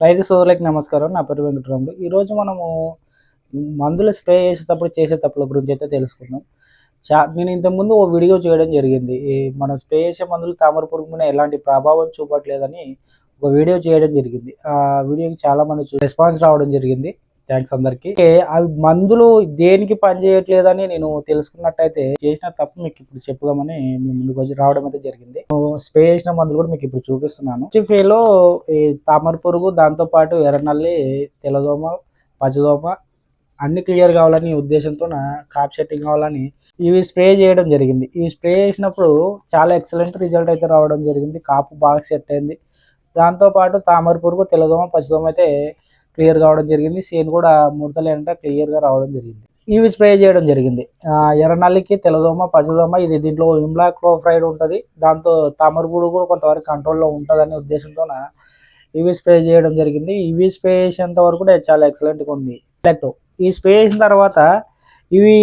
రైతు సోదరులకి నమస్కారం. నా పేరు వెంకటరాముడు ఈరోజు మనము మందులు స్ప్రే చేసేటప్పుడు చేసే తప్పుల గురించి అయితే తెలుసుకుందాం. చా నేను ఇంతకుముందు ఓ వీడియో చేయడం జరిగింది. ఈ మన స్ప్రే చేసే మందులు తామర పురుగు మీద ఎలాంటి ప్రభావం చూపట్లేదని ఒక వీడియో చేయడం జరిగింది. ఆ వీడియోకి చాలామంది రెస్పాన్స్ రావడం జరిగింది. థ్యాంక్స్ అందరికి. అవి మందులు దేనికి పనిచేయట్లేదని నేను తెలుసుకున్నట్టయితే చేసిన తప్పు మీకు ఇప్పుడు చెప్పుదామని మీ ముందుకు వచ్చి రావడం అయితే జరిగింది. స్ప్రే చేసిన మందులు కూడా మీకు ఇప్పుడు చూపిస్తున్నాను. చిఫీలో ఈ తామర పురుగు దాంతో పాటు ఎర్రనల్లి తెల్లదోమ పచ్చదోమ అన్ని క్లియర్ కావాలని ఉద్దేశంతో కాప్ సెట్టింగ్ కావాలని ఇవి స్ప్రే చేయడం జరిగింది. ఇవి స్ప్రే చేసినప్పుడు చాలా ఎక్సలెంట్ రిజల్ట్ అయితే రావడం జరిగింది. కాపు బాగా సెట్ అయింది. దాంతోపాటు తామర పురుగు తెల్లదోమ పచ్చదోమ అయితే క్లియర్ కావడం జరిగింది. సేన్ కూడా ముడతలు ఏంటంటే క్లియర్గా రావడం జరిగింది. ఇవి స్ప్రే చేయడం జరిగింది. ఎర్రనల్లికి తెల్లదోమ పచ్చదోమ ఇది దీంట్లో ఇమ్లా క్లోఫ్రైడ్ ఉంటుంది. దాంతో తామరపూడు కూడా కొంతవరకు కంట్రోల్లో ఉంటుందనే ఉద్దేశంతో ఇవి స్ప్రే చేయడం జరిగింది. ఇవి స్ప్రే చేసేంత వరకు కూడా చాలా ఎక్సలెంట్గా ఉంది. ఎఫెక్ట్ ఈ స్ప్రే చేసిన తర్వాత ఇవి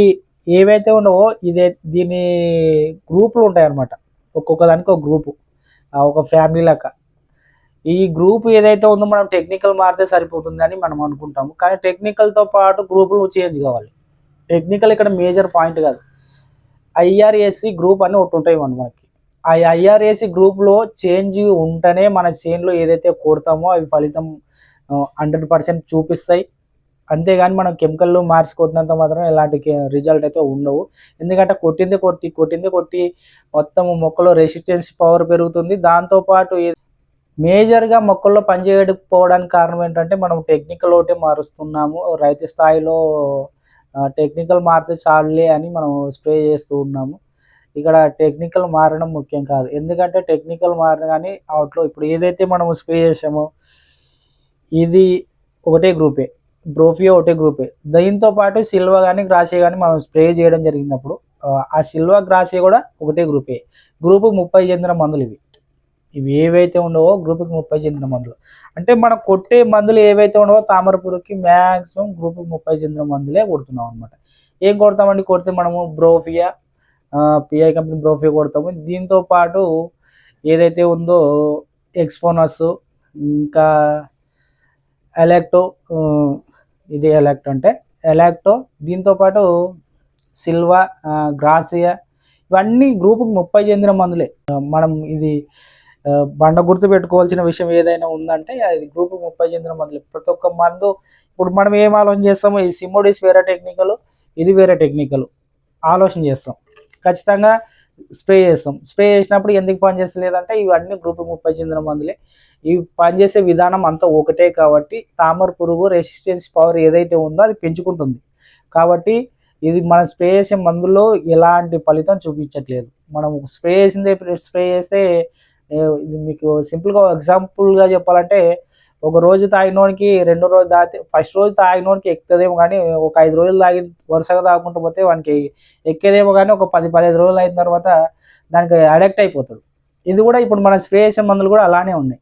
ఏవైతే ఉండవో ఇదే దీని గ్రూపులు ఉంటాయి అన్నమాట ఒక్కొక్క దానికి ఒక గ్రూపు. ఒక ఫ్యామిలీ లెక్క ఈ గ్రూప్ ఏదైతే ఉందో మనం టెక్నికల్ మారితే సరిపోతుంది అని మనం అనుకుంటాము. కానీ టెక్నికల్తో పాటు గ్రూపులు చేంజ్ కావాలి. టెక్నికల్ ఇక్కడ మేజర్ పాయింట్ కాదు. ఐఆర్ఏసి గ్రూప్ అని ఒకటి ఉంటాయి మన మనకి. ఆ ఐఆర్ఏసి గ్రూప్లో చేంజ్ ఉంటేనే మన చేన్లో ఏదైతే కొడతామో అవి ఫలితం హండ్రెడ్ పర్సెంట్ చూపిస్తాయి. అంతేగాని మనం కెమికల్లో మార్చి కొట్టినంత మాత్రం ఎలాంటి రిజల్ట్ అయితే ఉండవు. ఎందుకంటే కొట్టింది కొట్టి కొట్టింది కొట్టి మొత్తం మొక్కలో రెసిస్టెన్స్ పవర్ పెరుగుతుంది. దాంతోపాటు మేజర్గా మొక్కల్లో పనిచేయకపోవడానికి కారణం ఏంటంటే మనం టెక్నికల్ ఒకటే మారుస్తున్నాము. రైతు స్థాయిలో టెక్నికల్ మారితే చాలులే అని మనం స్ప్రే చేస్తూ ఉన్నాము. ఇక్కడ టెక్నికల్ మారడం ముఖ్యం కాదు. ఎందుకంటే టెక్నికల్ మారిన కానీ అవుట్లో ఇప్పుడు ఏదైతే మనం స్ప్రే చేసామో ఇది ఒకటే గ్రూపే. బ్రోఫియో ఒకటే గ్రూపే. దీంతో పాటు సిల్వా కానీ గ్రాసియా కానీ మనం స్ప్రే చేయడం జరిగినప్పుడు ఆ, సిల్వ సిల్వా గ్రాసియా కూడా ఒకటే గ్రూపే. గ్రూపు ముప్పై చెందిన మందులు ఇవి. ఇవి ఏవైతే ఉండవో గ్రూప్కి ముప్పై చెందిన మందులు. అంటే మనం కొట్టే మందులు ఏవైతే ఉండవో తామర మ్యాక్సిమం గ్రూప్కి ముప్పై చెందిన మందులే కొడుతున్నాం అనమాట ఏం కొడతామండి? కొడితే మనము బ్రోఫియా పిఐ కంపెనీ బ్రోఫియా కొడతాము. దీంతో పాటు ఏదైతే ఉందో ఎక్స్పోనస్ ఇంకా ఎలాక్టో ఇది ఎలాక్టో అంటే ఎలాక్టో దీంతో పాటు సిల్వా గ్రాసియా ఇవన్నీ గ్రూపుకి ముప్పై చెందిన మందులే. మనం ఇది బండ గుర్తు పెట్టుకోవాల్సిన విషయం ఏదైనా ఉందంటే అది గ్రూప్ ముప్పై చెందిన మందులు. ప్రతి ఒక్క మందు ఇప్పుడు మనం ఏం ఆలోచన చేస్తామో? ఈ సిమోడిస్ వేరే టెక్నికలు ఇది వేరే టెక్నికల్ ఆలోచన చేస్తాం. ఖచ్చితంగా స్ప్రే చేస్తాం. స్ప్రే చేసినప్పుడు ఎందుకు పనిచేస్తలేదంటే ఇవన్నీ గ్రూప్ ముప్పై చెందిన మందులే. ఇవి పనిచేసే విధానం అంతా ఒకటే కాబట్టి తామర పురుగు రెసిస్టెన్స్ పవర్ ఏదైతే ఉందో అది పెంచుకుంటుంది. కాబట్టి ఇది మనం స్ప్రే చేసే మందుల్లో ఎలాంటి ఫలితం చూపించట్లేదు. మనం స్ప్రే చేసిందే స్ప్రే చేస్తే ఇది మీకు సింపుల్గా ఎగ్జాంపుల్గా చెప్పాలంటే ఒక రోజు తాగినోడికి రెండో రోజు తాగితే ఫస్ట్ రోజు తాగినోడికి ఎక్కుతుందేమో కానీ ఒక ఐదు రోజులు తాగి వరుసగా తాగుకుంటూ పోతే వానికి ఎక్కేదేమో కానీ ఒక పది పదిహేను రోజులు అయిన తర్వాత దానికి అడిక్ట్ అయిపోతాడు. ఇది కూడా ఇప్పుడు మనం స్ప్రే చేసే మందులు కూడా అలానే ఉన్నాయి.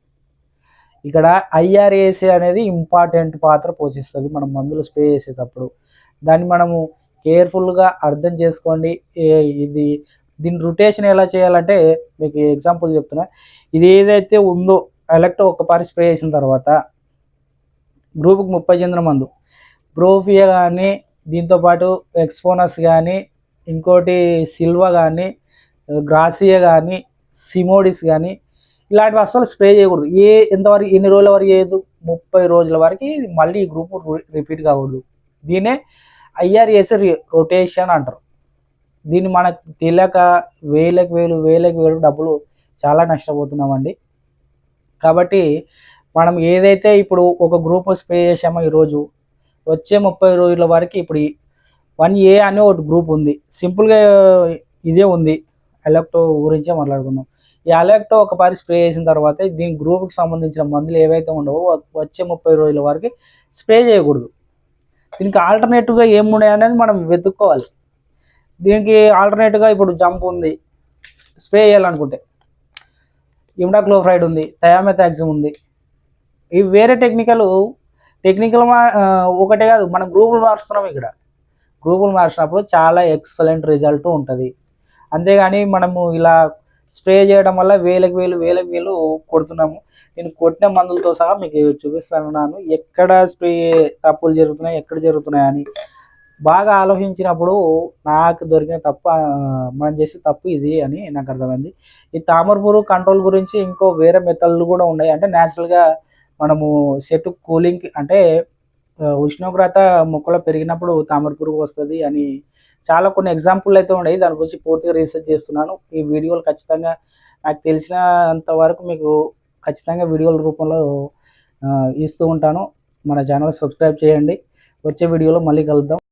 ఇక్కడ ఐఆర్ఏసీ అనేది ఇంపార్టెంట్ పాత్ర పోషిస్తుంది మనం మందులు స్ప్రే చేసేటప్పుడు. దాన్ని మనము కేర్ఫుల్గా అర్థం చేసుకోండి. ఇది దీని రొటేషన్ ఎలా చేయాలంటే మీకు ఎగ్జాంపుల్ చెప్తున్నా. ఇది ఏదైతే ఉందో ఎలక్ట్రో ఒక్కపారి స్ప్రే చేసిన తర్వాత గ్రూప్కి ముప్పై చెందిన మందు. బ్రోఫియా కానీ దీంతోపాటు ఎక్స్పోనస్ కానీ ఇంకోటి సిల్వా కానీ గ్రాసియా కానీ సిమోడిస్ కానీ ఇలాంటివి అసలు స్ప్రే చేయకూడదు. ఏ ఎంతవరకు ఎన్ని రోజుల వరకు చేయదు ముప్పై రోజుల వరకు మళ్ళీ ఈ గ్రూప్ రిపీట్ కాకూడదు. దీనే ఐఆర్ఎస్ రొటేషన్ అంటారు. దీన్ని మనకు తెలియక వేలకు వేలు వేలకు వేలు డబ్బులు చాలా నష్టపోతున్నామండి. కాబట్టి మనం ఏదైతే ఇప్పుడు ఒక గ్రూప్ స్ప్రే చేసామో ఈరోజు వచ్చే ముప్పై రోజుల వరకు ఇప్పుడు వన్ ఏ అనే ఒక గ్రూప్ ఉంది. సింపుల్గా ఇదే ఉంది. ఎలక్టో గురించే మాట్లాడుకుందాం. ఈ అలెక్టో ఒక పారి స్ప్రే చేసిన తర్వాత దీని గ్రూప్కి సంబంధించిన మందులు ఏవైతే ఉండవో వచ్చే ముప్పై రోజుల వరకు స్ప్రే చేయకూడదు. దీనికి ఆల్టర్నేటివ్గా ఏమున్నాయి అనేది మనం వెతుక్కోవాలి. దీనికి ఆల్టర్నేటివ్గా ఇప్పుడు జంప్ ఉంది. స్ప్రే చేయాలనుకుంటే. ఇమ్డాక్లోఫ్రైడ్ ఉంది థయామెథాక్సిమ్ ఉంది. ఇవి వేరే టెక్నికల్ టెక్నికల్ మా ఒకటే కాదు మనం గ్రూపులు మారుస్తున్నాం ఇక్కడ. గ్రూపులు మార్చినప్పుడు చాలా ఎక్సలెంట్ రిజల్ట్ ఉంటుంది. అంతేగాని మనము ఇలా స్ప్రే చేయడం వల్ల వేలకు వేలు వేలకు వేలు కొడుతున్నాము. నేను కొట్టిన మందులతో సహా మీకు చూపిస్తాను నాను. ఎక్కడ స్ప్రే తప్పులు జరుగుతున్నాయి ఎక్కడ జరుగుతున్నాయి అని బాగా ఆలోచించినప్పుడు నాకు దొరికిన తప్పు మనం చేసే తప్పు ఇది అని నాకు అర్థమైంది. ఈ తామరపురుగు కంట్రోల్ గురించి ఇంకో వేరే మెథడ్లు కూడా ఉన్నాయి. అంటే న్యాచురల్గా మనము చెట్టు కూలింగ్ అంటే ఉష్ణోగ్రత మొక్కలో పెరిగినప్పుడు తామర పురుగు వస్తుంది అని చాలా కొన్ని ఎగ్జాంపుల్ అయితే ఉన్నాయి. దాని గురించి పూర్తిగా రీసెర్చ్ చేస్తున్నాను. ఈ వీడియోలు ఖచ్చితంగా నాకు తెలిసినంత వరకు మీకు ఖచ్చితంగా వీడియోల రూపంలో ఇస్తూ ఉంటాను. మన ఛానల్ సబ్స్క్రైబ్ చేయండి. వచ్చే వీడియోలో మళ్ళీ కలుద్దాం.